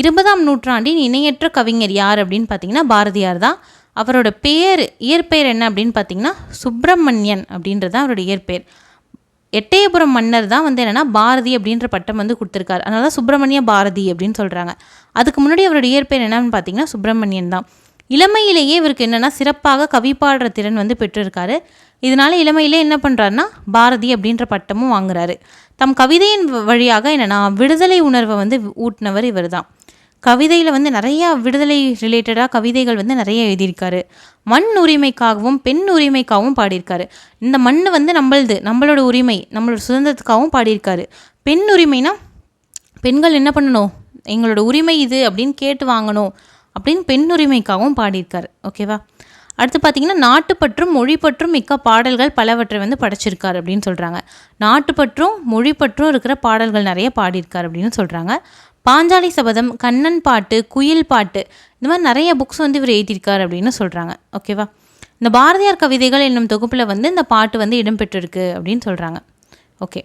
இருபதாம் நூற்றாண்டின் இணையற்ற கவிஞர் யார் அப்படின்னு பார்த்தீங்கன்னா பாரதியார் தான். அவரோட பெயர் இயற்பெயர் என்ன அப்படின்னு பார்த்தீங்கன்னா சுப்பிரமணியன் அப்படின்றது தான் அவரோட இயற்பெயர். எட்டயபுரம் மன்னர் தான் வந்து என்னென்னா பாரதி அப்படின்ற பட்டம் வந்து கொடுத்துருக்காரு. அதனால தான் சுப்பிரமணிய பாரதி அப்படின்னு சொல்கிறாங்க அதுக்கு முன்னாடி அவரோட இயற்பெயர் என்னன்னு பார்த்தீங்கன்னா சுப்பிரமணியன் தான். இளமையிலேயே இவருக்கு என்னென்னா சிறப்பாக கவி பாடுற திறன் வந்து பெற்றிருக்காரு. இதனால இளமையிலே என்ன பண்ணுறாருன்னா பாரதி அப்படின்ற பட்டமும் வாங்குறாரு. தம் கவிதையின் வ- வழியாக என்னென்னா விடுதலை உணர்வை வந்து ஊட்டினவர் இவர் தான் கவிதையில் வந்து நிறையா விடுதலை ரிலேட்டடாக கவிதைகள் வந்து நிறைய எழுதியிருக்காரு. மண் உரிமைக்காகவும் பெண் உரிமைக்காகவும் பாடியிருக்காரு. இந்த மண் வந்து நம்மளது நம்மளோட உரிமை நம்மளோட சுதந்திரத்துக்காகவும் பாடியிருக்காரு. பெண் உரிமைனா பெண்கள் என்ன பண்ணணும்? எங்களோட உரிமை இது அப்படின்னு கேட்டு வாங்கணும் அப்படின்னு பெண் உரிமைக்காகவும் பாடியிருக்காரு. ஓகேவா அடுத்து பார்த்தீங்கன்னா நாட்டுப்பற்றும் மொழிப்பற்றும் மிக்க பாடல்கள் பலவற்றை வந்து படைச்சிருக்காரு அப்படின்னு சொல்கிறாங்க நாட்டுப்பற்றும் மொழிப்பற்றும் இருக்கிற பாடல்கள் நிறைய பாடியிருக்காரு அப்படின்னு சொல்கிறாங்க பாஞ்சாலி சபதம் கண்ணன் பாட்டு குயில் பாட்டு இந்த மாதிரி நிறைய புக்ஸ் வந்து இவர் எழுதியிருக்காரு அப்படின்னு சொல்கிறாங்க ஓகேவா இந்த பாரதியார் கவிதைகள் என்னும் தொகுப்பில் வந்து இந்த பாட்டு வந்து இடம்பெற்றிருக்கு அப்படின்னு சொல்கிறாங்க ஓகே